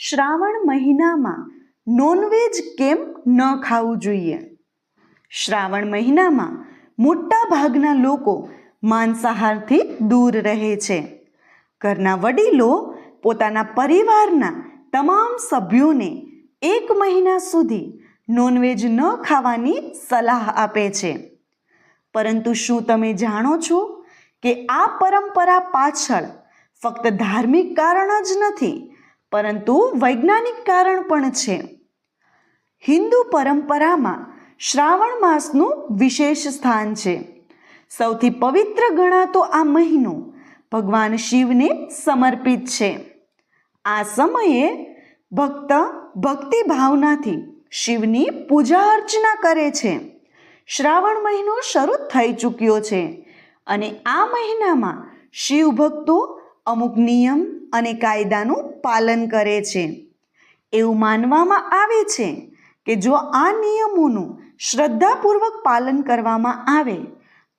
શ્રાવણ મહિનામાં નોનવેજ કેમ ન ખાવું જોઈએ? શ્રાવણ મહિનામાં મોટા ભાગના લોકો માંસાહારથી દૂર રહે છે. ઘરના વડીલો પોતાના પરિવારના તમામ સભ્યોને એક મહિના સુધી નોનવેજ ન ખાવાની સલાહ આપે છે. પરંતુ શું તમે જાણો છો કે આ પરંપરા પાછળ ફક્ત ધાર્મિક કારણ જ નથી પરંતુ વૈજ્ઞાનિક કારણ પણ છે. હિન્દુ પરંપરામાં શ્રાવણ માસનું વિશેષ સ્થાન છે. સૌથી પવિત્ર ગણાતો આ મહિનો ભગવાન શિવને સમર્પિત છે. આ સમયે ભક્ત ભક્તિ ભાવનાથી શિવની પૂજા અર્ચના કરે છે. શ્રાવણ મહિનો શરૂ થઈ ચૂક્યો છે અને આ મહિનામાં શિવ ભક્તો અમુક નિયમ અને કાયદાનું પાલન કરે છે. એવું માનવામાં આવે છે કે જો આ નિયમોનું શ્રદ્ધાપૂર્વક પાલન કરવામાં આવે,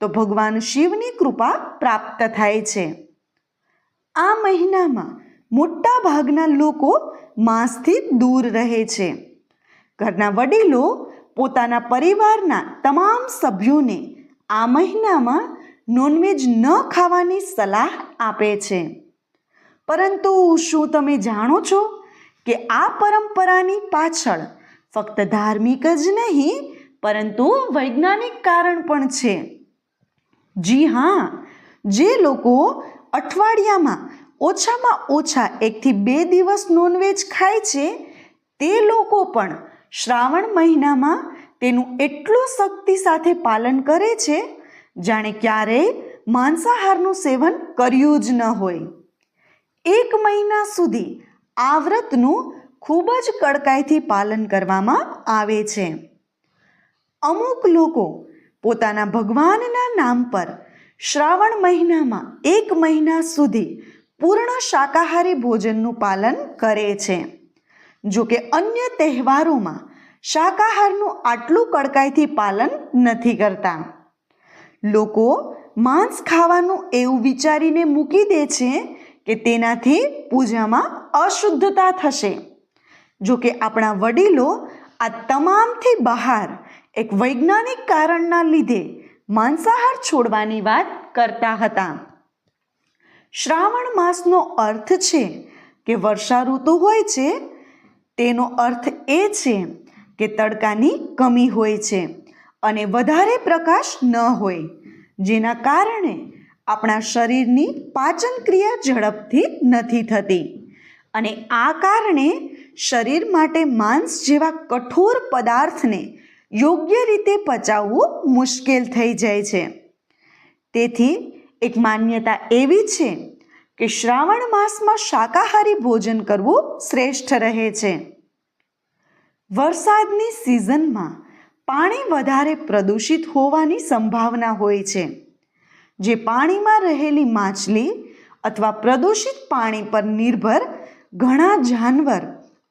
તો ભગવાન શિવની કૃપા પ્રાપ્ત થાય છે. આ મહિનામાં મોટા ભાગના લોકો માંસથી દૂર રહે છે. ઘરના વડીલો પોતાના પરિવારના તમામ સભ્યોને આ મહિનામાં નોનવેજ ન ખાવાની સલાહ આપે છે. પરંતુ શું તમે જાણો છો કે આ પરંપરાની પાછળ ફક્ત ધાર્મિક જ નહીં, પરંતુ વૈજ્ઞાનિક કારણ પણ છે? જી હા, જે લોકો અઠવાડિયામાં ઓછામાં ઓછા એકથી બે દિવસ નોનવેજ ખાય છે, તે લોકો પણ શ્રાવણ મહિનામાં તેનું એટલું શક્તિ સાથે પાલન કરે છે જાણે ક્યારેય માંસાહારનું સેવન કર્યું જ ન હોય. એક મહિના સુધી આ વ્રતનું ખૂબ જ કડકાઈથી પાલન કરવામાં આવે છે. અમુક લોકો પોતાના ભગવાનના નામ પર શ્રાવણ મહિનામાં એક મહિના સુધી પૂર્ણ શાકાહારી ભોજનનું પાલન કરે છે. જો કે અન્ય તહેવારોમાં શાકાહારનું આટલું કડકાઈથી પાલન નથી કરતા. લોકો માંસ ખાવાનું એવું વિચારીને મૂકી દે છે કે તેનાથી પૂજામાં અશુદ્ધતા થશે. જો કે આપણા વડીલો આ તમામથી બહાર એક વૈજ્ઞાનિક કારણના લીધે માંસાહાર છોડવાની વાત કરતા હતા. શ્રાવણ માસનો અર્થ છે કે વર્ષા ઋતુ હોય છે, તેનો અર્થ એ છે કે તડકાની કમી હોય છે. અને વધારે પ્રકાશ ન હોય, જેના કારણે આપણા શરીરની પાચન ક્રિયા ઝડપથી નથી થતી. અને આ કારણે શરીર માટે માંસ જેવા કઠોર પદાર્થને યોગ્ય રીતે પચાવવું મુશ્કેલ થઈ જાય છે. તેથી એક માન્યતા એવી છે કે શ્રાવણ માસમાં શાકાહારી ભોજન કરવું શ્રેષ્ઠ રહે છે. વરસાદની સિઝનમાં પાણી વધારે પ્રદૂષિત હોવાની સંભાવના હોય છે. જે પાણીમાં રહેલી માછલી અથવા પ્રદૂષિત પાણી પર નિર્ભર ઘણા જાનવર,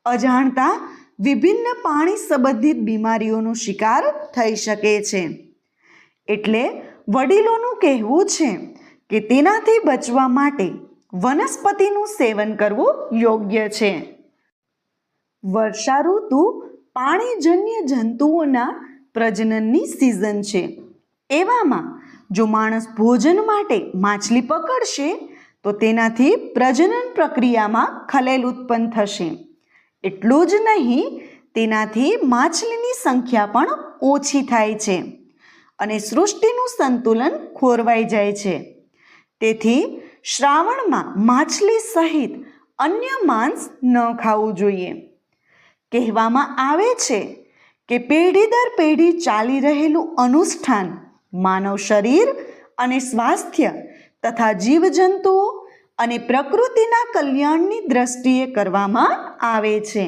અજાણતા, વિભિન્ન પાણી સંબંધિત બીમારીઓનો શિકાર થઈ શકે છે. એટલે વડીલોનું કહેવું છે કે તેનાથી બચવા માટે વનસ્પતિનું સેવન કરવું યોગ્ય છે. વર્ષા ઋતુ પાણીજન્ય જંતુઓના પ્રજનનની સિઝન છે. એવામાં જો માણસ ભોજન માટે માછલી પકડશે, તો તેનાથી પ્રજનન પ્રક્રિયામાં ખલેલ ઉત્પન્ન થશે. એટલું જ નહીં, તેનાથી માછલીની સંખ્યા પણ ઓછી થાય છે અને સૃષ્ટિનું સંતુલન ખોરવાઈ જાય છે. તેથી શ્રાવણમાં માછલી સહિત અન્ય માંસ ન ખાવું જોઈએ. કહેવામાં આવે છે કે પેઢી દર પેઢી ચાલી રહેલું અનુષ્ઠાન, માનવ શરીર અને સ્વાસ્થ્ય તથા જીવજંતુઓ અને પ્રકૃતિના કલ્યાણની દ્રષ્ટિએ કરવામાં આવે છે.